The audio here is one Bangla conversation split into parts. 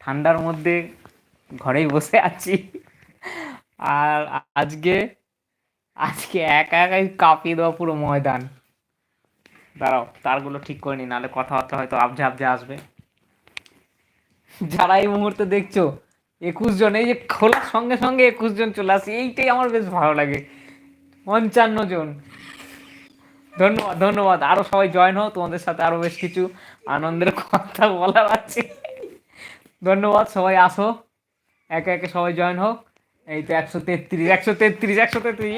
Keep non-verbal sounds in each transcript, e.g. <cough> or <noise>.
ঠান্ডার মধ্যে ঘরেই বসে আছি। আর আজকে আজকে একা একাই কাঁপিয়ে দেওয়া পুরো ময়দান। দাঁড়াও, তারগুলো ঠিক করে নি, নাহলে কথাবার্তা হয়তো আবজা আবজা আসবে। যারা এই মুহূর্তে দেখছ, একুশ জন, এই যে খোলার সঙ্গে সঙ্গে একুশ জন চলে আসে, এইটাই আমার বেশ ভালো লাগে। পঞ্চান্ন জন। ধন্যবাদ ধন্যবাদ। আরও সবাই জয়েন হও, তোমাদের সাথে আরও বেশ কিছু আনন্দের কথা বলার আছে। ধন্যবাদ, সবাই আসো। একে একে সবাই জয়েন হোক। এই তো একশো তেত্রিশ একশো তেত্রিশ একশো তেত্রিশ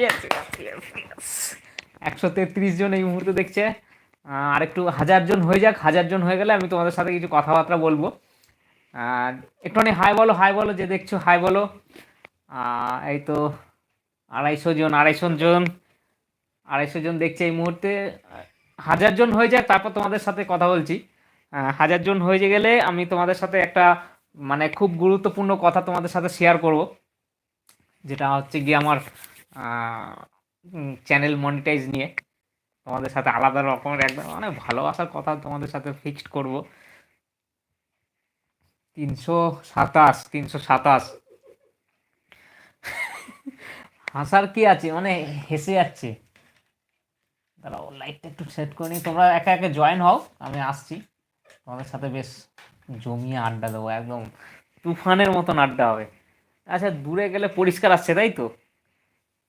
একশো তেত্রিশ জন এই মুহূর্তে দেখছে। আর একটু হাজার জন হয়ে যাক, হাজার জন হয়ে গেলে আমি তোমাদের সাথে কিছু কথাবার্তা বলব। আর একটুখানি হাই বলো হাই বলো, যে দেখছ হাই বলো। এই তো আড়াইশো জন আড়াইশো জন আড়াইশো জন দেখছে এই মুহূর্তে। হাজার জন হয়ে যাক, তারপর তোমাদের সাথে কথা বলছি। হাজার জন হয়ে গেলে আমি তোমাদের সাথে একটা মানে খুব গুরুত্বপূর্ণ কথা তোমাদের সাথে শেয়ার করব, যেটা হচ্ছে গিয়ে আমার চ্যানেল মনিটাইজ নিয়ে। তোমাদের সাথে আলাদা রকমের একদম অনেক ভালোবাসার কথা তোমাদের সাথে ফিক্সড করব। তিনশো সাতাশ তিনশো সাতাশ। হাসার কি আছে? মানে হেসে যাচ্ছে। দাঁড়াও লাইটটা একটু সেট করে নিই। তোমরা একা একা জয়েন হও, আমি আসছি। তোমাদের সাথে বেশ জমিয়ে আড্ডা দেবো, একদম তুফানের মতন আড্ডা হবে। আচ্ছা দূরে গেলে পরিষ্কার আসছে, তাই তো?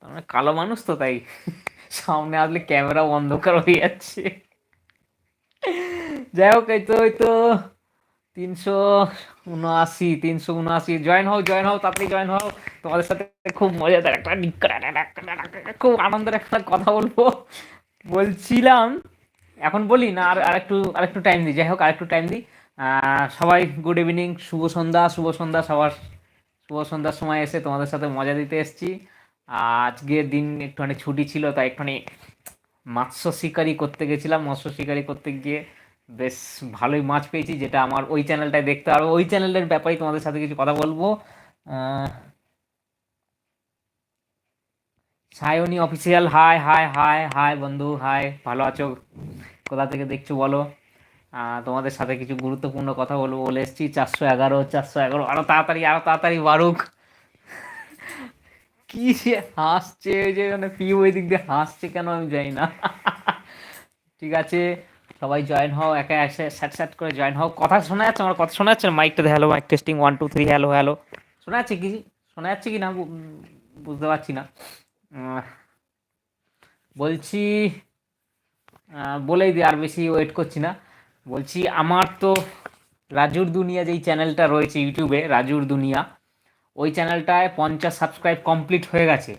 মানে কালো মানুষ তো, তাই। সামনে আসলে ক্যামেরা অন্ধকার হয়ে যাচ্ছে। যাই হোক, এই তো এই তো, তিনশো উনআশি তিনশো উনআশি। জয়েন হও জয়েন হও, তাড়াতাড়ি জয়েন হও। তোমাদের সাথে খুব মজাদার একটা খুব আনন্দের একটা কথা বলব। বলছিলাম, এখন বলি না, আর আরেকটু আরেকটু টাইম দিই। যাই হোক, আরেকটু টাইম দিই। সবাই গুড ইভিনিং শুভ সন্ধ্যা শুভ সন্ধ্যা সবার। শুভ সন্ধ্যার সময় এসে তোমাদের সাথে মজা দিতে এসেছি। আজকের দিন একটুখানি ছুটি ছিল, তাই একটুখানি মৎস্য শিকারি করতে গেছিলাম। মৎস্য শিকারি করতে গিয়ে বেশ ভালোই মাছ পেয়েছি, যেটা আমার ওই চ্যানেলটায় দেখতে আর ওই চ্যানেলের ব্যাপারেই তোমাদের সাথে কিছু কথা বলব। Sayani official hi hi hi hi বন্ধু হাই ভালো আছো? কোথা থেকে দেখছ বলো? তোমাদের সাথে কিছু গুরুত্বপূর্ণ কথা বলব বলে এসেছি। চারশো এগারো চারশো এগারো, আরও তাড়াতাড়ি আরও তাড়াতাড়ি বাড়ুক। কি সে হাসছে ওই যে মানে পিউ ওই দিক দিয়ে হাসছে কেন আমি জানি না। ঠিক আছে, সবাই জয়েন হও, একা এসে স্যাট স্যাট করে জয়েন হও। কথা শোনা যাচ্ছে, আমার কথা শোনা যাচ্ছে মাইকটা hello mic testing one two three hello hello শোনা যাচ্ছে কি? শোনা যাচ্ছে কি না? বুঝতে পারছি না। বলছি বলেই দিই আর বেশি ওয়েট করছি না। বলছি, আমার তো রাজুর দুনিয়া যেই চ্যানেলটা রয়েছে ইউটিউবে, রাজুর দুনিয়া, ওই চ্যানেলটায় পঞ্চাশ সাবস্ক্রাইব কমপ্লিট হয়ে গেছে।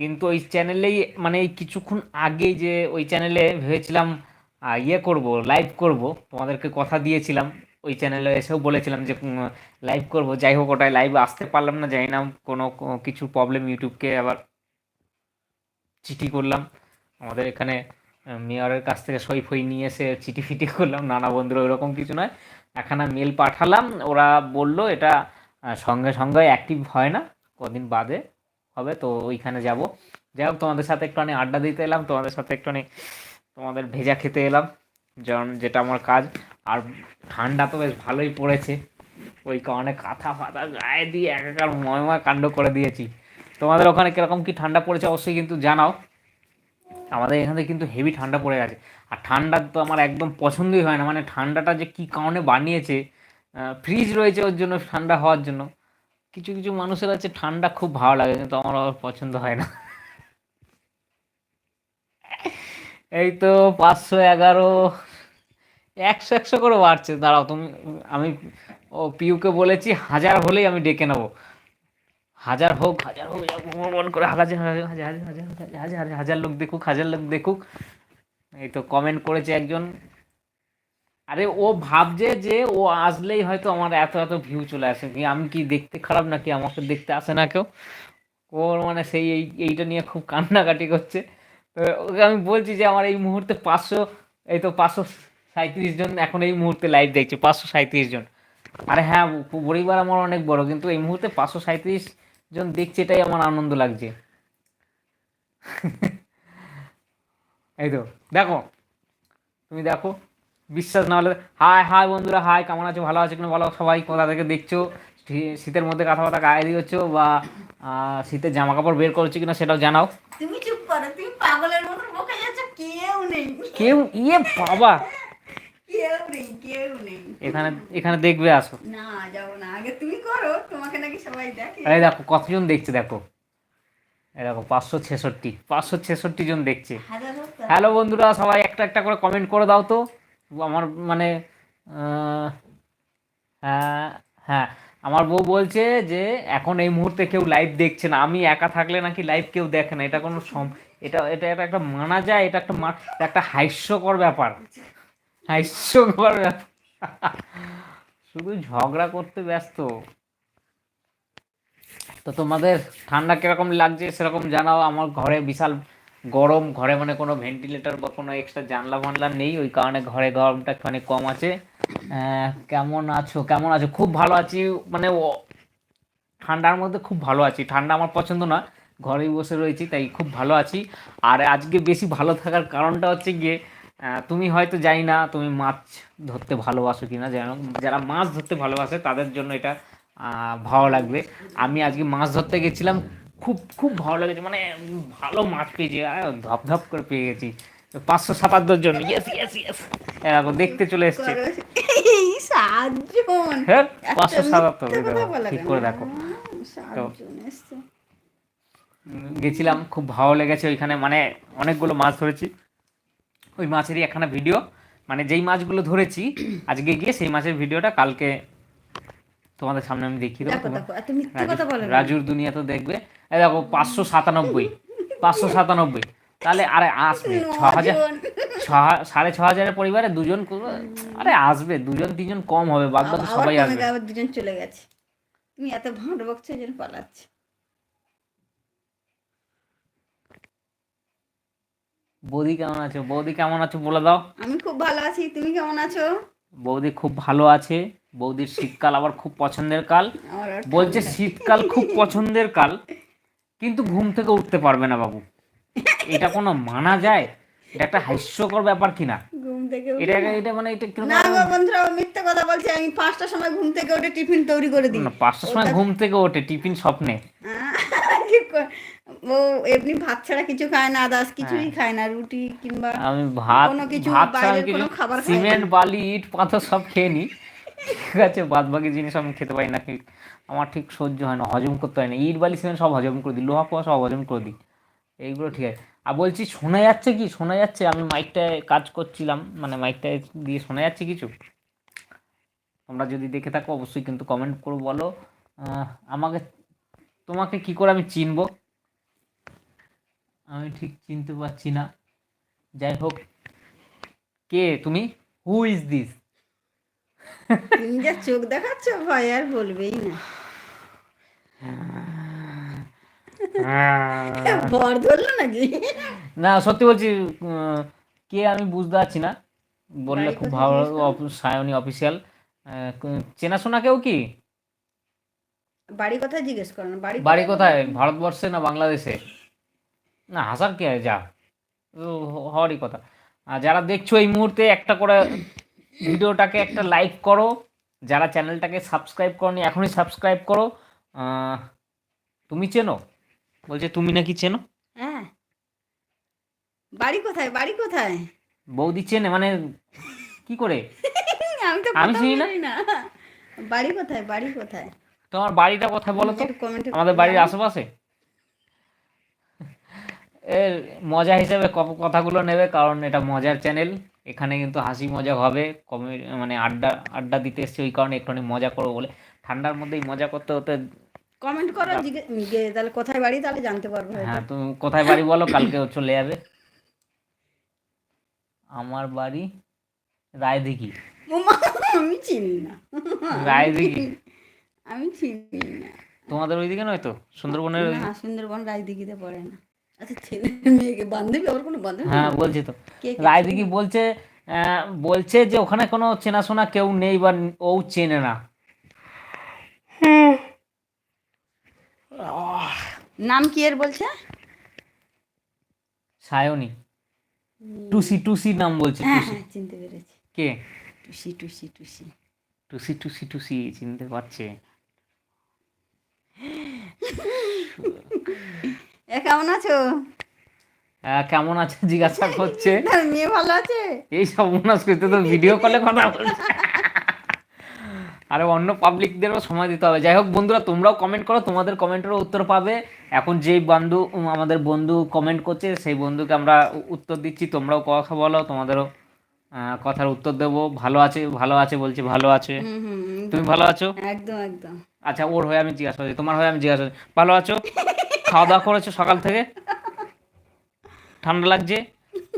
কিন্তু ওই চ্যানেলেই মানে কিছুক্ষণ আগে যে ওই চ্যানেলে ভেবেছিলাম ইয়ে করব, লাইভ করব, তোমাদেরকে কথা দিয়েছিলাম, ওই চ্যানেলে এসেও বলেছিলাম যে লাইভ করব, যাই হোক ওটাই লাইভ আসতে পারলাম না, জানি না, কোনো কিছু প্রবলেম ইউটিউবকে আবার চিঠি করলাম, আমাদের এখানে মেয়রের কাছ থেকে সই ফই নিয়ে এসে চিঠি ফিটি করলাম, নানা বন্ধুরা ওরকম কিছু নয়। একখানা মেল পাঠালাম, ওরা বলল এটা সঙ্গে সঙ্গে অ্যাক্টিভ হয় না, কদিন বাদে হবে, তো ওইখানে যাব। যাই হোক, তোমাদের সাথে একটুখানি আড্ডা দিতে এলাম, তোমাদের সাথে একটুখানি তোমাদের ভেজা খেতে এলাম, যেমন যেটা আমার কাজ। আর ঠান্ডা তো বেশ ভালোই পড়েছে, ওই কারণে কাঁথা ফাতা গায়ে দিয়ে একাকার ময়মা কাণ্ড করে দিয়েছি। তোমাদের ওখানে কীরকম কি ঠান্ডা পড়েছে অবশ্যই কিন্তু জানাও। আমাদের এখানে কিন্তু হেভি ঠান্ডা পড়ে গেছে। আর ঠান্ডা তো আমার একদম পছন্দই হয় না। মানে ঠান্ডাটা যে কী কারণে বানিয়েছে ফ্রিজ রয়েছে ওর জন্য ঠান্ডা হওয়ার জন্য। কিছু কিছু মানুষের আছে ঠান্ডা খুব ভালো লাগে, কিন্তু আমার আবার পছন্দ হয় না। এই তো পাঁচশো এগারো, একশো একশো করে বাড়ছে। দাঁড়াও, তুমি, আমি ও পিউকে বলেছি, হাজার হলেই আমি ডেকে নেব। হাজার হোক হাজার হোক মন করে হাজার হাজার হাজার হাজার হাজার হাজার লোক দেখুক হাজার লোক দেখুক এই তো কমেন্ট করেছে একজন আরে ও ভাবছে যে ও আসলেই হয়তো আমার এত এত ভিউ চলে আসে কি আমি কি দেখতে খারাপ নাকি আমাকে দেখতে আসে না কেউ ওর মানে সেই এই এইটা নিয়ে খুব কান্নাকাটি করছে তো ওকে আমি বলছি যে আমার এই মুহূর্তে পাঁচশো এই তো পাঁচশো সাঁত্রিশ জন এখন এই মুহূর্তে লাইভ দেখছে পাঁচশো সাঁত্রিশ জন আরে হ্যাঁ পরিবার আমার অনেক বড় কিন্তু এই মুহূর্তে পাঁচশো সাঁত্রিশ জন দেখছে এটাই আমার আনন্দ লাগছে। এই তো দেখো তুমি দেখো বিশ্বাস না হলে হাই হাই বন্ধুরা হাই কেমন আছো ভালো আছো কিনা বলো সবাই কোথা থেকে দেখছ? শীতের মধ্যে কথা কথা গায়ে দিয়েছ বা শীতের জামা কাপড় বের করছ কিনা সেটাও জানাও। তুমি চুপ করো তুমি পাগলের মতো বকে যাচ্ছ কেউ নেই। কেউ ইয়ে বাবা কেউ নেই কেউ নেই। এখানে এখানে দেখবে আসো। না যাব না। আগে তুমি করো তোমাকে নাকি সবাই দেখে। এই দেখো কতজন দেখছে দেখো। এই দেখো পাঁচশো ছেষট্টি পাঁচশো ছেষট্টি জন দেখছে। হ্যালো বন্ধুরা সবাই একটা একটা করে কমেন্ট করে দাও তো। আমার মানে হ্যাঁ হ্যাঁ। আমার বউ বলছে যে এখন এই মুহূর্তে কেউ লাইভ দেখছে না। আমি একা থাকলে নাকি লাইভ কেউ দেখে না। এটা কোনো সম এটা এটা এটা একটা মানা যায় এটা একটা একটা হাস্যকর ব্যাপার। হাস্যকর। শুধু ঝগড়া করতে ব্যস্ত। তো তোমাদের ঠান্ডা কীরকম লাগছে সেরকম জানাও। আমার ঘরে বিশাল গরম, ঘরে মানে কোনো ভেন্টিলেটর বা কোনো এক্সট্রা জানলা মানলা নেই, ওই কারণে ঘরে গরমটা একটুখানি কম আছে। কেমন আছো? কেমন আছো? খুব ভালো আছি মানে ঠান্ডার মধ্যে খুব ভালো আছি। ঠান্ডা আমার পছন্দ না, ঘরেই বসে রয়েছি, তাই খুব ভালো আছি। আর আজকে বেশি ভালো থাকার কারণটা হচ্ছে গিয়ে তুমি হয়তো জানি না তুমি মাছ ধরতে ভালোবাসো কিনা যেন যারা মাছ ধরতে ভালোবাসে তাদের জন্য এটা ভালো লাগবে। আমি আজকে মাছ ধরতে গেছিলাম খুব খুব ভালো লেগেছে মানে ভালো মাছ পেয়েছি ধপ ধপ করে পেয়ে গেছি। পাঁচশো সাতাত্তর জন ইয়েস ইয়েস ইয়েস এরকম দেখতে চলে এসছে। হ্যাঁ পাঁচশো সাতাত্তর ঠিক করে দেখো। গেছিলাম খুব ভালো লেগেছে ওইখানে মানে অনেকগুলো মাছ ধরেছি। ওই মাছেরই একখানা ভিডিও মানে যেই মাছগুলো ধরেছি <clears throat> আজকে গিয়ে সেই মাছের ভিডিওটা কালকে তোমাদের সামনে আমি দেখিয়ে দেবো দেখো বলে রাজুর দুনিয়া তো দেখবে। এই দেখো পাঁচশো সাতানব্বই পাঁচশো সাতানব্বই। তাহলে আরে আসবে ছ হাজার সাড়ে ছ হাজারের পরিবারে দুজন আরে আসবে দুজন তিনজন কম হবে বাদ বাকি সবাই আসবে। দুজন চলে গেছে? তুমি এত ভাঁড় বকছো জন্য পালাচ্ছে। বৌদি কেমন আছো? বৌদি কেমন আছো বলে দাও। আমি খুব ভালো আছি তুমি কেমন আছো? বৌদি খুব ভালো আছে বৌদির শীতকাল আবার খুব পছন্দের কাল। বলছে শীতকাল খুব পছন্দের কাল কিন্তু ঘুম থেকে উঠতে পারবে না বাবু। এটা কোনো মানা যায়? এটা একটা হাস্যকর ব্যাপার কিনা? ঘুম থেকে এটা এটা মানে এটা না গো বন্ধুরা মিথ্যে কথা বলছে আমি পাঁচটার সময় ঘুম থেকে উঠে টিফিন তৈরি করে দিই। না, পাঁচটার সময় ঘুম থেকে ওঠে টিফিন স্বপ্নে। ও এমনি ভাত ছাড়া কিছু খায় না দাস কিছুই হ্যাঁ। খায় না রুটি কিংবা আমি ভাত কোনো কিছু ভাত বাইরের কোনো খাবার খাই না। সিমেন্ট বালি ইট পাথর সব খেয়ে নি। ঠিক আছে বাদ বাকি জিনিস আমি খেতে পারি না কি আমার ঠিক সহ্য হয় না হজম করতে হয় না। ইট বালি সিমেন্ট সব হজম করে দিই লোহা ফোহা সব হজম করে দিই। এইগুলো ঠিক আছে। আর বলছি শোনা যাচ্ছে কি? শোনা যাচ্ছে আমি মাইকটায় কাজ করছিলাম মানে মাইকটায় দিয়ে শোনা যাচ্ছে কিছু? তোমরা যদি দেখে থাকো অবশ্যই কিন্তু কমেন্ট করে বলো। আহ, আমাকে তোমাকে কি করে আমি চিনবো? আমি ঠিক চিনতে পারছি না। যাই হোক কে তুমি? হু ইজ দিস তুমি যা চোখ দেখাচ্ছ ভয় আর বলবেই না। বর ধরলো নাকি? না সত্যি বলছি কে আমি বুঝতে পারছি না। বললে খুব ভালো সায়নী অফিসিয়াল চেনাশোনা কেউ কি? বাড়ি কথা জিজ্ঞেস করো না বাড়ি বাড়ি কোথায়? ভারতবর্ষে না বাংলাদেশে? না হাসার কে যা। হওয়ারই কথা। আর যারা দেখছ এই মুহূর্তে একটা করে ভিডিওটাকে একটা লাইক করো যারা চ্যানেলটাকে সাবস্ক্রাইব করনি এখনই সাবস্ক্রাইব করো। তুমি চেনো? বলছে তুমি নাকি চেনো? হ্যাঁ। বাড়ি কোথায়? বাড়ি কোথায়? বৌদি চেনে মানে কি করে? <laughs> আমি তো আমি চিনি না। বাড়ি কোথায়? বাড়ি কোথায়? তোমার বাড়িটা কোথায় বলো তো? আমাদের বাড়ির আশেপাশে? এর মজা হিসেবে কথাগুলো নেবে কারণ এটা মজার চ্যানেল। এখানে কিন্তু হাসি মজা হবে কমে মানে আড্ডা আড্ডা দিতে এসছে ওই কারণে একটুখানি মজা করব বলে। ঠান্ডার মধ্যেই মজা করতে হতে কমেন্ট করো তাহলে কোথায় বাড়ি তাহলে জানতে পারব হ্যাঁ তুমি কোথায় বাড়ি বলো কালকে চলে যাবে। আমার বাড়ি রায়দিঘি। আমি চিনি না। রায়দিঘি। আমি চিনি না। তোমাদের ওইদিকে নয় তো? সুন্দরবনের সুন্দরবন রাজদিঘিতে পড়ে না। আচ্ছা ছেলে মেয়েকে বান্ধবী? আবার কোনো বান্ধবী? হ্যাঁ বলছি তো। কে বলছে বলছে যে ওখানে কোনো চেনাশোনা কেউ নেই বা ও চেনে না। নাম কি এর বলছে? সায়নী। টুসি টুসি নাম বলছে হ্যাঁ টুসি। হ্যাঁ চিনতে পেরেছি। কে? টুসি টুসি টুসি। টুসি টুসি টুসি চিনতে পারছে। <laughs> এ কেমন আছো? কেমন আছে? জিজ্ঞাসা করছে। <laughs> মেয়ে ভালো আছে? এই সব মনাস করতে তো ভিডিও কলে কথা বলছে। আরে অন্য পাবলিকদেরও সময় দিতে হবে। যাই হোক বন্ধুরা তোমরাও কমেন্ট করো তোমাদের কমেন্টেরও উত্তর পাবে। এখন যেই বন্ধু আমাদের বন্ধু কমেন্ট করছে সেই বন্ধুকে আমরা উত্তর দিচ্ছি। তোমরাও কথা বলো তোমাদেরও কথার উত্তর দেবো। ভালো আছে ভালো আছে বলছে ভালো আছে। তুমি ভালো আছো? একদম একদম। আচ্ছা ওর হয়ে আমি জিজ্ঞাসা করছি তোমার হয়ে আমি জিজ্ঞাসা করছি। ভালো আছো? খাওয়া দাওয়া করেছ সকাল থেকে? ঠান্ডা লাগছে?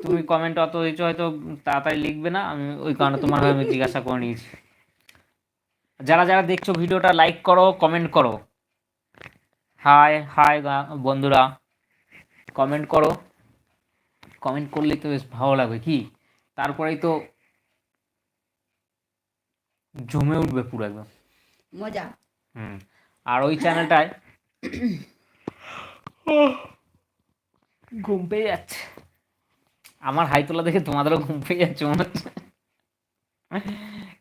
তুমি কমেন্ট অত কিছু হয়তো তাড়াতাড়ি লিখবে না। আমি ওই কারণে তোমার আমি জিজ্ঞাসা করে নিয়েছি। যারা যারা দেখছ ভিডিওটা লাইক করো কমেন্ট করো। হাই হাই বন্ধুরা। কমেন্ট করো। কমেন্ট করলে তো বেশ ভালো লাগবে। কি? তারপরেই তো জমে উঠবে পুরো একদম। মজা। হুম। আর ওই চ্যানেলটায় <coughs> ঘুম পেয়ে যাচ্ছে। আমার হাই তোলা দেখে তোমাদেরও ঘুম পেয়ে যাচ্ছে মনে হচ্ছে।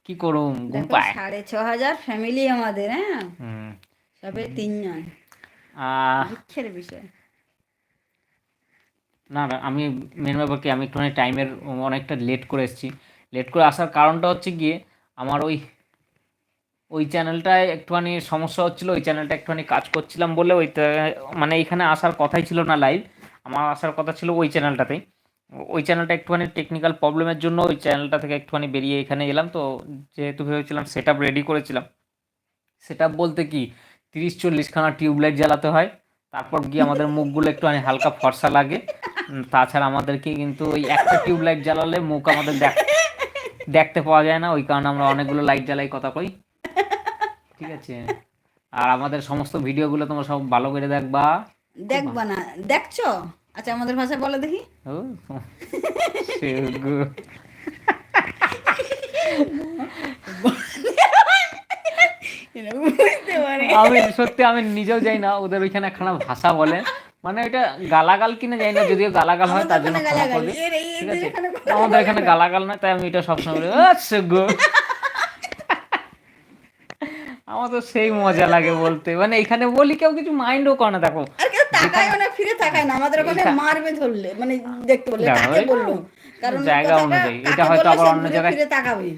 কি করুম ঘুম পায়। সাড়ে ছ হাজার ফ্যামিলি আমাদের হ্যাঁ? হুম। সবে তিনজন। আহ, দুঃখের বিষয়। না না আমি মেন ব্যাপার কি আমি একটুখানি টাইমের অনেকটা লেট করে এসেছি। লেট করে আসার কারণটা হচ্ছে গিয়ে আমার ওই ওই চ্যানেলটায় একটুখানি সমস্যা হচ্ছিল, ওই চ্যানেলটা একটুখানি কাজ করছিলাম বলে ওইটা মানে এখানে আসার কথাই ছিল না লাইভ আমার আসার কথা ছিল ওই চ্যানেলটাতেই ওই চ্যানেলটা একটুখানি টেকনিক্যাল প্রবলেমের জন্য ওই চ্যানেলটা থেকে একটুখানি বেরিয়ে এখানে এলাম, তো যেহেতু ভেবেছিলাম সেট আপ রেডি করেছিলাম। সেট আপ বলতে কি তিরিশ চল্লিশখানা টিউবলাইট জ্বালাতে হয়, তারপর গিয়ে আমাদের মুখগুলো একটুখানি হালকা ফর্সা লাগে তাছাড়া আমাদেরকে কিন্তু ওই একটা টিউবলাইট জ্বালালে মুখ আমাদের দেখ, দেখতে পাওয়া যায় না, ওই কারণে আমরা অনেকগুলো লাইট জ্বালাই কথা কই। <laughs> ঠিক আছে। আর আমাদের সমস্ত ভিডিওগুলো তোমরা সব ভালো করে দেখবা। দেখবা না। দেখছ? আচ্ছা আমাদের ভাষায় বলো দেখি। আমি সত্যি আমি নিজেও যাই না ওদের ওইখানে একখানা ভাষা বলে। মানে এটা গালাগাল কিনা যাই না যদিও গালাগাল হয় তার জন্য ক্ষমা করবে। ঠিক আছে? আমাদের এখানে গালাগাল নয় তাই আমি এটা সবসময় বলি আচ্ছা আমার তো সেই মজা লাগে বলতে। মানে এখানে বলি কেউ কিছু মাইন্ডও করে না দেখো। আর কেউ তাকায় না ফিরে তাকায় না। আমাদের ওখানে মারবে ধরলে মানে দেখতে বললে কাকে বলল কারণ জায়গা অনুযায়ী। এটা হয়তো আবার অন্য জায়গায়- ফিরে তাকাবে।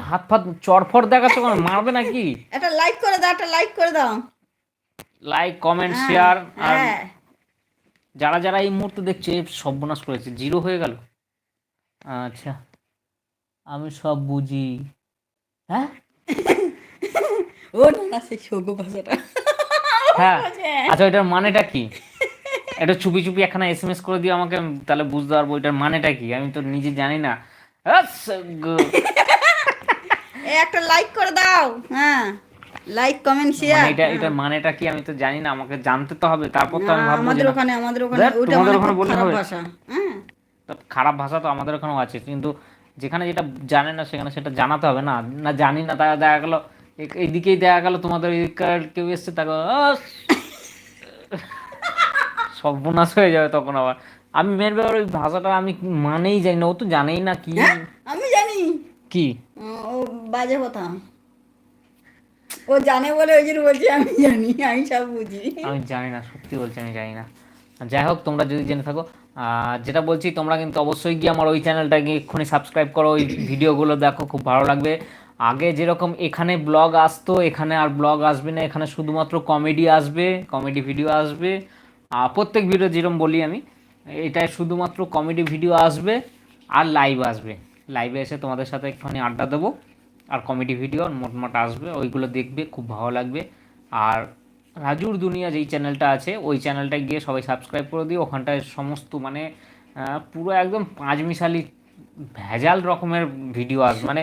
হাত ফাত চরফর দেখাচ্ছ কেন? মারবে নাকি? একটা লাইক করে দাও একটা লাইক করে দাও। লাইক কমেন্ট শেয়ার আর হ্যাঁ। যারা যারা এই মুহূর্তে দেখছে সর্বনাশ করেছে। জিরো হয়ে গেল। আচ্ছা। আমি সব বুঝি। হ্যাঁ? ও না না সেই সৌগ ভাষাটা। হ্যাঁ। আচ্ছা ওইটার মানেটা কি? এটা চুপি চুপি একখানা এস এম এস করে দিও আমাকে তাহলে বুঝতে পারব ওইটার মানেটা কি। আমি তো নিজে জানি না। একটা লাইক করে দাও। হ্যাঁ লাইক কমেন্ট শেয়ার মানে এটা মানেটা কি আমি তো জানি না আমাকে জানতে তো হবে। তারপর তো আমি ভাববো আমাদের ওখানে আমাদের ওখানে ওটা তোমাদের মানে ওখানে খারাপ হবে? ভাষা। হ্যাঁ। তো খারাপ ভাষা তো আমাদের ওখানেও আছে কিন্তু যেখানে যেটা জানে না সেখানে সেটা জানাতে হবে না। না জানি না তারা দেখা গেল এইদিকেই দেখা গেল তোমাদের এদিককার কেউ এসছে তাকে সর্বনাশ হয়ে যাবে তখন আবার। আমি মেন ব্যাপার ওই ভাষাটা আমি মানেই জানি না ও তো জানেই না কি। আমি জানি। কি? ও বাজে কথা। ও জানে বলে ওই জন্য বলছি আমি জানি আমি সব বুঝি। আমি জানি না সত্যি বলছি আমি জানি না। যাই হোক তোমরা যদি জেনে থাকো যেটা বলছি, তোমরা কিন্তু অবশ্যই গিয়ে আমার ওই চ্যানেলটাকে এক্ষুনি সাবস্ক্রাইব করো, ওই ভিডিওগুলো দেখো, খুব ভালো লাগবে। আগে যেরকম এখানে ব্লগ আসতো, এখানে আর ব্লগ আসবে না, এখানে শুধুমাত্র কমেডি আসবে কমেডি ভিডিও আসবে। আর প্রত্যেক ভিডিও যেরকম বলি আমি এটায় শুধুমাত্র কমেডি ভিডিও আসবে আর লাইভ আসবে। লাইভে এসে তোমাদের সাথে একটুখানি আড্ডা দেবো, আর কমেডি ভিডিও মোটমাট আসবে, ওইগুলো দেখবে, খুব ভালো লাগবে। আর রাজুর দুনিয়া যেই চ্যানেলটা আছে ওই চ্যানেলটায় গিয়ে সবাই সাবস্ক্রাইব করে দিও। ওখানটায় সমস্ত মানে পুরো একদম পাঁচ মিশালি ভেজাল রকমের ভিডিও আসবে মানে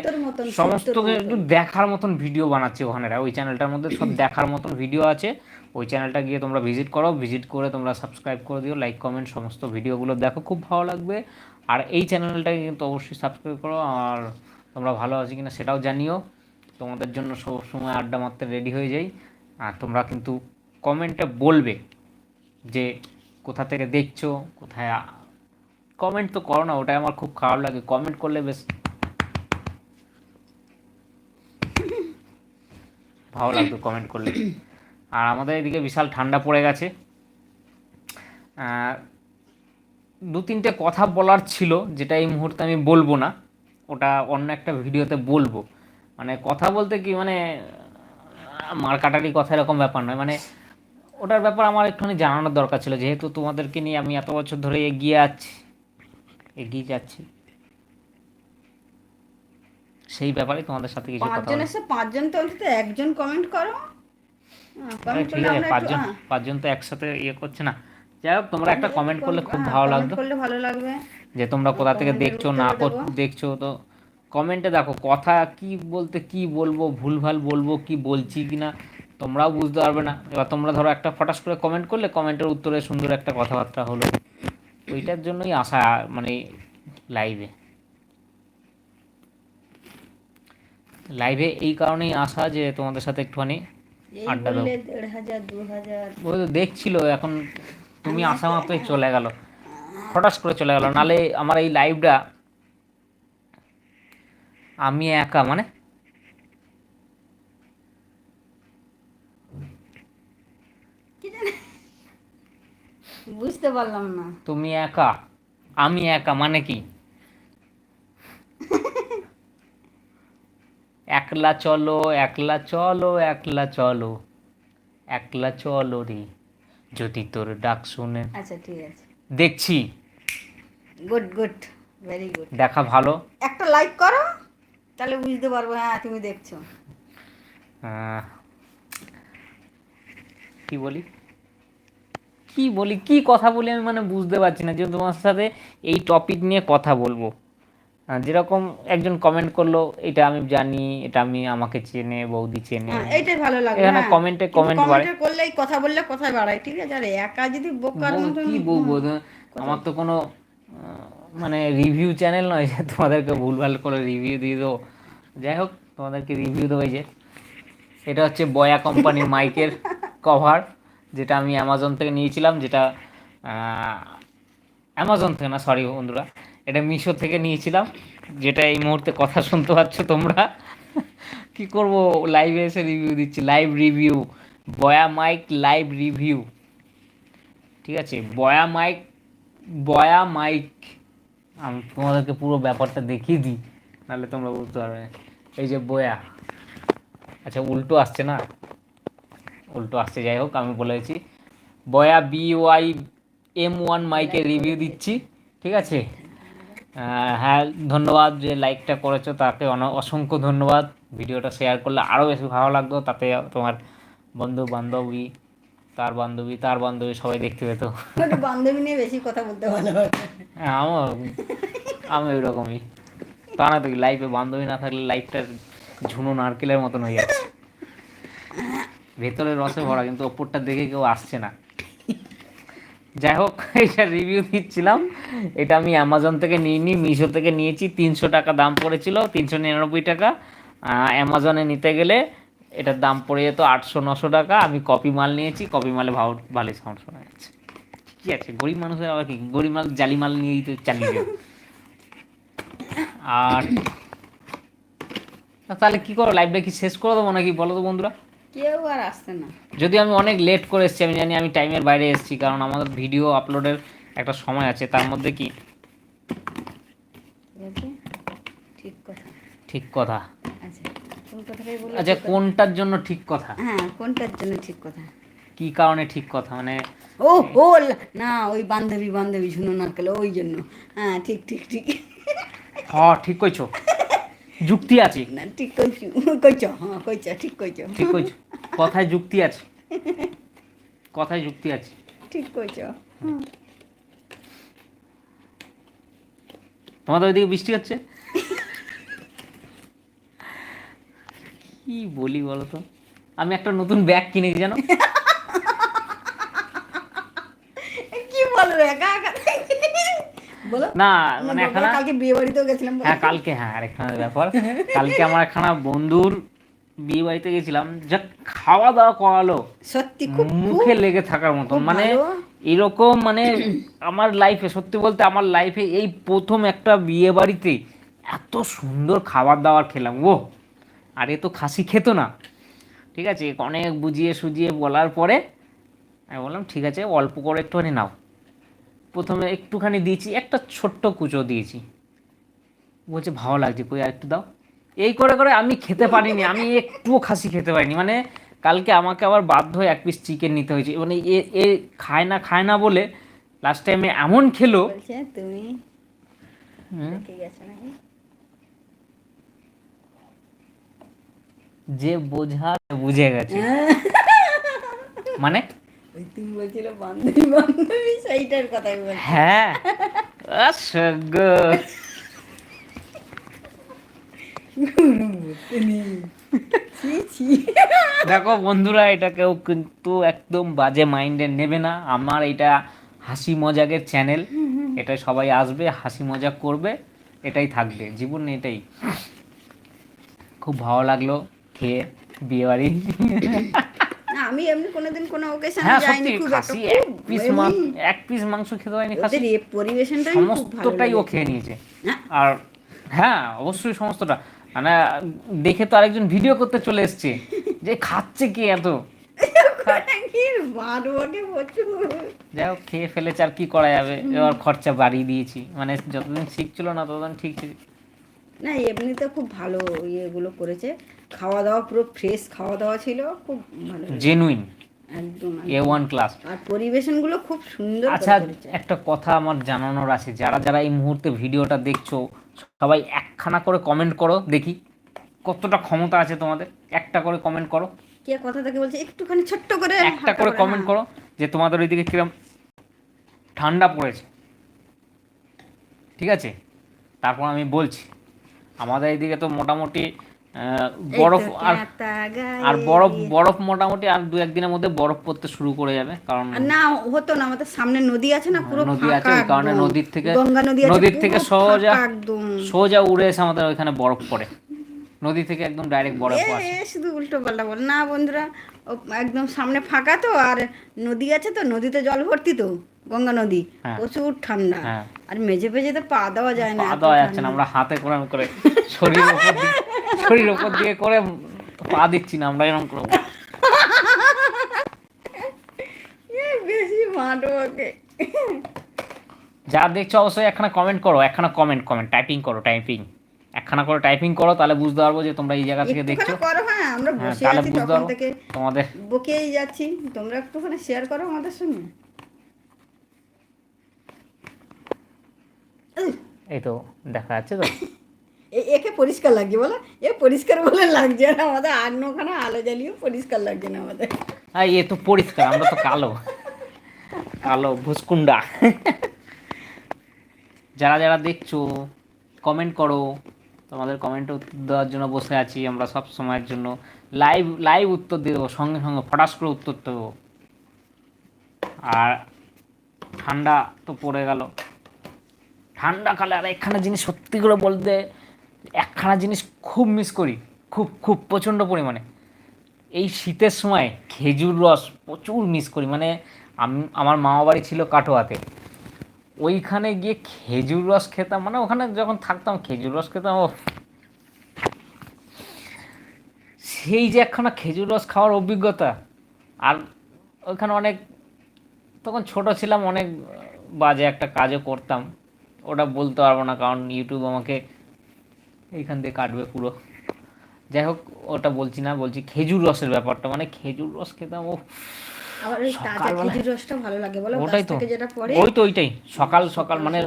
সমস্ত একটু দেখার মতন ভিডিও বানাচ্ছে ওখানেরা ওই চ্যানেলটার মধ্যে সব দেখার মতন ভিডিও আছে। ওই চ্যানেলটা গিয়ে তোমরা ভিজিট করো। ভিজিট করে তোমরা সাবস্ক্রাইব করে দিও। লাইক কমেন্ট সমস্ত ভিডিওগুলো দেখো। খুব ভালো লাগবে। আর এই চ্যানেলটাকে কিন্তু অবশ্যই সাবস্ক্রাইব করো। আর তোমরা ভালো আছো কিনা সেটাও জানিও। তোমাদের জন্য সব সময় আড্ডা মারতে রেডি হয়ে যাই। আর তোমরা কিন্তু কমেন্টে বলবে যে কোথা থেকে দেখছ, কোথায় কমেন্ট তো করো না, ওটাই আমার খুব খারাপ লাগে। কমেন্ট করলে বেশ ভালো লাগতো কমেন্ট করলে। আর আমাদের এদিকে বিশাল ঠান্ডা পড়ে গেছে। দু তিনটে কথা বলার ছিল, যেটা এই মুহূর্তে আমি বলব না। ওটা অন্য একটা ভিডিওতে বলব। মানে কথা বলতে কি মানে আহ, মারকাটারি কথা এরকম ব্যাপার নয়। মানে ওটার ব্যাপার আমার একটুখানি জানানোর দরকার ছিল। যেহেতু তোমাদেরকে নিয়ে আমি এত বছর ধরে এগিয়ে আছি এগিয়ে যাচ্ছি সেই ব্যাপারে তোমাদের সাথে কিছু কথা পাঁচজন এসে পাঁচজন তো অন্তত একজন কমেন্ট করো। হ্যাঁ, ঠিক করলে আছে পাঁচজন হ্যাঁ, পাঁচজন তো একসাথে ইয়ে করছে না। যাই হোক তোমরা একটা কমেন্ট করলে খুব হ্যাঁ, ভালো লাগবে করলে ভালো লাগবে। যে তোমরা কোথা থেকে দেখছ না দেখছ তো কমেন্টে দেখো কথা কি বলতে কি বলব ভুলভাল বলব কি বলছি কি না তোমরাও বুঝতে পারবে না। এবার তোমরা ধরো একটা ফটাস করে কমেন্ট করলে কমেন্টের উত্তরে সুন্দর একটা কথাবার্তা হলো। ওইটার জন্যই আসা মানে লাইভে লাইভে এই কারণেই আসা যে তোমাদের সাথে একটুখানি আড্ডা দাও। বললে দেড় হাজার দু হাজার। ওই তো দেখছিল এখন তুমি আসা মাত্রই চলে গেল। হঠাৎ করে চলে গেল। নালে আমার এই লাইভটা আমি একা মানে? বুঝতে পারলাম না। তুমি একা? আমি একা মানে কি? একলা চলো একলা চলো একলা চলো একলা চলো রে যদি তোর ডাক শুনে। আচ্ছা ঠিক আছে। দেখছি। Good good very good. দেখা ভালো। একটা লাইক করো। তাহলে বুঝতে পারব হ্যাঁ তুমি দেখছ। কি বলি? কি বলি কি কথা বলি আমি মানে বুঝতে পারছি না যে তোমার সাথে এই টপিক নিয়ে কথা বলব। যেরকম একজন কমেন্ট করল এটা আমি জানি এটা আমি আমাকে চেনে বৌদি চেনে। এটাই ভালো লাগবে এখানে হ্যাঁ। কিন্তু comment বাড়ে। করলে কথা বললে কোথায় বাড়ায় ঠিক আছে? আর একা যদি বোকার মতন কি বলব? আমার তো কোনো মানে রিভিউ চ্যানেল নয়, যে তোমাদেরকে ভুলভাল করে রিভিউ দিয়ে দেবো। যাই হোক, তোমাদেরকে রিভিউ দেবো যে। এটা হচ্ছে বয়া কোম্পানির মাইকের কভার যেটা আমি অ্যামাজন থেকে নিয়েছিলাম, যেটা অ্যামাজন থেকে না সরি বন্ধুরা, এটা মিশো থেকে নিয়েছিলাম, যেটা এই মুহূর্তে কথা শুনতে পাচ্ছ তোমরা। কি করব লাইভে এসে রিভিউ দিচ্ছি live review Boya mic live review ঠিক আছে, বয়া মাইক বয়া মাইক। আমি তোমাদেরকে পুরো ব্যাপারটা দেখিয়ে দিই, নাহলে তোমরা বুঝতে পারবে। এই যে বয়া। আচ্ছা উল্টো আসছে না? উল্টো আসছে, যাই হোক, আমি বলেছি Boya B Y M one মাইকের রিভিউ দিচ্ছি, ঠিক আছে? হ্যাঁ ধন্যবাদ যে লাইকটা করেছ তাকে অসংখ্য ধন্যবাদ। ভিডিওটা শেয়ার করলে আরও বেশি ভালো লাগতো, তাতে তোমার বন্ধু বান্ধবী তার বান্ধবী তার বান্ধবী সবাই দেখতে পেতো। বান্ধবী নিয়ে বেশি কথা বলতে ভালো হ্যাঁ। আমার আমি ওই রকমই তা না তো লাইফে বান্ধবী না থাকলে লাইফটা ঝুনো নারকেলের মতন হয়ে যাচ্ছে। ভেতরে রসে ভরা কিন্তু ওপরটা দেখে কেউ আসছে না। যাই হোক এটা রিভিউ দিচ্ছিলাম। এটা আমি অ্যামাজন থেকে নিইনি মিশো থেকে নিয়েছি। তিনশো টাকা দাম পড়েছিল তিনশো নিরানব্বই টাকা। অ্যামাজনে নিতে গেলে এটার দাম পড়ে যেত আটশো নশো টাকা। আমি কপি মাল নিয়েছি কপি মালে ভালো ভালোই সাউন্ড শোনা যাচ্ছে। কি আছে? গরিব মানুষের আবার কি? গরিব মাল জালি মাল নিয়েই তো চালিয়ে দেবে আর তাহলে কি করো? লাইভটা কি শেষ করে দেবো নাকি? বলো তো বন্ধুরা। কেউ আর আসছে না। যদি আমি অনেক লেট করে এসেছি আমি জানি আমি টাইমের বাইরে এসেছি কারণ আমাদের ভিডিও আপলোডের একটা সময় আছে। তার মধ্যে কি? ঠিক আছে ঠিক কথা। ঠিক কথা। আচ্ছা। আচ্ছা কোনটার জন্য ঠিক কথা? হ্যাঁ কোনটার জন্য ঠিক কথা? কি কারণে ঠিক কথা? মানে ও ও না ওই বান্ধবী বান্ধবী ঝুনো নারকেল ওই জন্য। হ্যাঁ ঠিক ঠিক ঠিক। হ ঠিক কইছো। যুক্তি আছে। না ঠিক কইছু কইছ হ্যাঁ কইছ ঠিক কইছ। ঠিক কইছো। কথায় যুক্তি আছে। কথায় যুক্তি আছে। ঠিক কইছ। তোমাদের ওইদিকে বৃষ্টি হচ্ছে? কি বলি বলো তো আমি একটা নতুন ব্যাগ কিনেছি জানো? কি বলবে একা একা? বলো। না মানে একখানা কালকে বিয়ে বাড়িতেও গেছিলাম হ্যাঁ কালকে হ্যাঁ আরেকখানা ব্যাপার। কালকে আমার একখানা বন্ধুর বিয়ে বাড়িতে গেছিলাম। যা খাওয়া দাওয়া করালো। সত্যি খুব খুব মুখে লেগে থাকার মতো মানে এরকম মানে আমার লাইফে সত্যি বলতে আমার লাইফে এই প্রথম একটা বিয়ে বাড়িতে এত সুন্দর খাবার দাবার খেলাম। ও আর এ তো খাসি খেত না। ঠিক আছে অনেক বুঝিয়ে সুজিয়ে বলার পরে আমি বললাম ঠিক আছে অল্প করে একটুখানি নাও। প্রথমে একটুখানি দিয়েছি একটা ছোট্ট কুচো দিয়েছি। বলছে ভালো লাগছে কই আর একটু দাও। এই করে করে আমি খেতে পারিনি আমি একটুও খাসি খেতে পারিনি। মানে কালকে আমাকে আবার বাধ্য হয়ে এক পিস চিকেন নিতে হয়েছে। মানে এ এ খায় না খায় না বলে লাস্ট টাইমে এমন খেলো। তুমি হুম, রেখে গেছো নাকি যে বোঝা বুঝে গেছে। <laughs> মানে? তুমি বলছিল বান্ধবী বান্ধবী সেইটার কথাই বলছি। হ্যাঁ। <laughs> দেখো বন্ধুরা এটা কেউ কিন্তু একদম বাজে মাইন্ডে নেবে না। আমার এটা হাসি মজাকের চ্যানেল। এটা সবাই আসবে হাসি মজা করবে এটাই থাকবে। জীবন এটাই। খুব ভালো লাগল। খেয়ে বিয়ে বাড়ি। আমি এমনি কোনোদিন কোনো ওকেশনে হ্যাঁ যাইনি খুব খাসি এক পিস এমনি এক পিস মাংস খেতে হয়নি খাসি। ওদের পরিবেশনটাই খুব ভালো সমস্তটাই ও খেয়ে নিয়েছে। হ্যাঁ। আর হ্যাঁ অবশ্যই সমস্তটা। মানে দেখে তো আরেকজন ভিডিও করতে চলে এসছে। যে খাচ্ছে কি এত? যাই হোক খেয়ে ফেলেছে আর কি করা যাবে? এবার খরচা বাড়িয়ে দিয়েছি। মানে যতদিন শিখছিল না ততদিন ঠিক ছিল। না এমনিতে খুব ভালো ইয়েগুলো করেছে। খাওয়া দাওয়া পুরো ফ্রেশ খাওয়া দাওয়া ছিল খুব ভালো জেনুইন একদম এ ওয়ান ক্লাস আর পরিবেশনগুলো খুব সুন্দর আচ্ছা একটা কথা আমার জানানোর আছে যারা যারা এই মুহূর্তে ভিডিওটা দেখছ সবাই একখানা করে কমেন্ট করো দেখি কতটা ক্ষমতা আছে তোমাদের। একটা করে কমেন্ট করো। কে কথা থেকে বলছে একটুখানি ছোট্ট করে একটা করে কমেন্ট হ্যাঁ। করো যে তোমাদের ওইদিকে কিরম ঠান্ডা পড়েছে। ঠিক আছে? তারপর আমি বলছি আমাদের এইদিকে তো মোটামুটি বরফ আর আর বরফ বরফ মোটামুটি আর দু একদিনের মধ্যে বরফ পড়তে শুরু করে যাবে কারণ না হতো না আমাদের সামনে নদী আছে না পুরো নদী আছে কারণে নদীর থেকে গঙ্গা নদী নদীর থেকে সোজা সোজা উড়ে এসে আমাদের ওইখানে বরফ পড়ে। নদী থেকে একদম ডাইরেক্ট বরফ আসে। শুধু উল্টো পাল্টা বল। না বন্ধুরা একদম সামনে ফাঁকা তো আর নদী আছে তো নদীতে জল ভর্তি তো গঙ্গা নদী হ্যাঁ। প্রচুর ঠান্ডা। হ্যাঁ। আর মেঝে পেজেতে পা দেওয়া যায় না পা দেওয়া যাচ্ছে না আমরা হাতে করে করে শরীর <laughs> শরীর উপর দিয়ে করে পা দিচ্ছি না আমরা এরকম করে এ, বেশি মারো ওকে। যা দেখছ অবশ্যই একখানা কমেন্ট করো একখানা কমেন্ট কমেন্ট টাইপিং করো টাইপিং একখানা করে টাইপিং করো তাহলে বুঝতে পারব যে তোমরা এই জায়গা থেকে দেখছ। করো হ্যাঁ আমরা হ্যাঁ বসে আছি তখন থেকে। তোমাদের। বকেই যাচ্ছি তোমরা একটুখানি শেয়ার করো আমাদের সঙ্গে। এই তো দেখা যাচ্ছে তো? <laughs> একে পরিষ্কার লাগছে, বলো? এ পরিষ্কার বলে লাগছে না আমাদের আগ্ন ওখানে আলো জ্বালিয়ে পরিষ্কার লাগছে না আমাদের। আর এ তো পরিষ্কার, আমরা তো কালো। কালো ভুসকুন্ডা যারা যারা দেখছ কমেন্ট করো। তোমাদের কমেন্ট উত্তর দেওয়ার জন্য বসে আছি আমরা সব সময়ের জন্য। লাইভ লাইভ উত্তর দেবো, সঙ্গে সঙ্গে ফটাস করে উত্তর দেবো। আর ঠান্ডা তো পড়ে গেল। ঠান্ডাকালে আর একখানা জিনিস সত্যি করে বলতে একখানা জিনিস খুব মিস করি, খুব খুব প্রচণ্ড পরিমাণে। এই শীতের সময় খেজুর রস প্রচুর মিস করি মানে আমার মামা বাড়ি ছিল কাটোয়াতে। ওইখানে গিয়ে খেজুর রস খেতাম মানে ওখানে যখন থাকতাম, খেজুর রস খেতাম ও সেই যে একখানা খেজুর রস খাওয়ার অভিজ্ঞতা, আর ওইখানে অনেক, তখন ছোট ছিলাম, অনেক বাজে একটা কাজও করতাম। ওটা বলতে পারব না, কারণ ইউটিউব আমাকে এইখান দিয়ে কাটবে পুরো। যাই হোক ওটা বলছি না বলছি খেজুর রসের ব্যাপারটা। মানে খেজুর রস খেতাম ও ওই তাজা খেজুর রসটা ভালো লাগে বলো ওটাই তো। যেটা পড়ে। ওই তো ওইটাই। সকাল সকাল মানে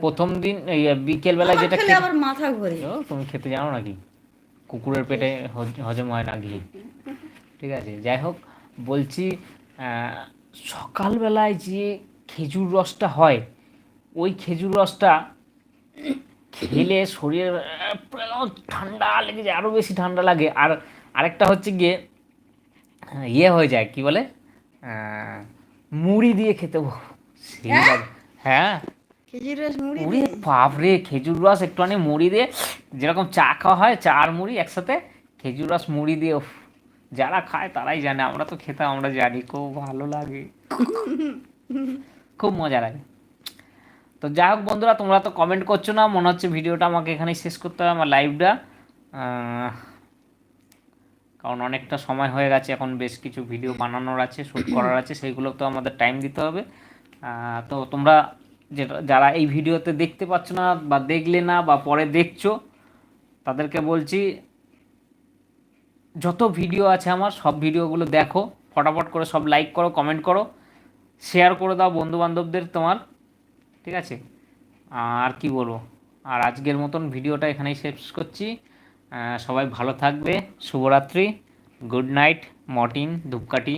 প্রথম দিন এই বিকেল বেলায় যেটা খেলে আবার মাথা ঘোরে তুমি খেতে জানো নাকি? কুকুরের পেটে হজ- হজম হয় না ঘি। ঠিক আছে যাই হোক বলছি আহ, সকালবেলায় যে খেজুর রসটা হয় ওই খেজুর রসটা খেলে শরীরে ঠান্ডা লেগে যায় আরও বেশি ঠান্ডা লাগে। আর আরেকটা হচ্ছে গিয়ে ইয়ে হয়ে যায় কি বলে? মুড়ি দিয়ে খেতে হ্যাঁ? হ্যাঁ। মুড়ি বাপরে খেজুর রস একটুখানি মুড়ি দিয়ে যেরকম চা খাওয়া হয় চা আর মুড়ি একসাথে খেজুর রস মুড়ি দিয়ে যারা খায় তারাই জানে আমরা তো খেতাম আমরা জানি খুব ভালো লাগে। <laughs> খুব মজা লাগে। তো যাই হোক বন্ধুরা, তোমরা তো কমেন্ট করছ না, মনে হচ্ছে ভিডিওটা আমাকে এখানেই শেষ করতে হবে আমার লাইভটা কারণ অনেকটা সময় হয়ে গেছে, এখন বেশ কিছু ভিডিও বানানোর আছে শ্যুট করার আছে সেইগুলো তো আমাদের টাইম দিতে হবে। তো তোমরা যেটা, যারা এই ভিডিওতে দেখতে পাচ্ছ না বা দেখলে না বা পরে দেখছ, তাদেরকে বলছি, যত ভিডিও আছে আমার, সব ভিডিওগুলো দেখো, ফটাফট করে সব লাইক করো কমেন্ট করো শেয়ার করে দাও বন্ধু বান্ধবদের তোমার। ঠিক আছে? আর কি বলব? আর আজকের মতন ভিডিওটা এখানেই শেষ করছি। সবাই ভালো থাকবে, শুভরাত্রি, গুড নাইট, মর্টিন, ধূপকাঠি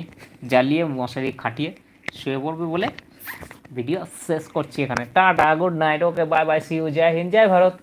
জ্বালিয়ে, মশারি খাটিয়ে শুয়ে পড়বে বলে ভিডিও শেষ করছি এখানে। Tata, good night, okay, bye bye see you জয় হিন্দ, জয় ভারত।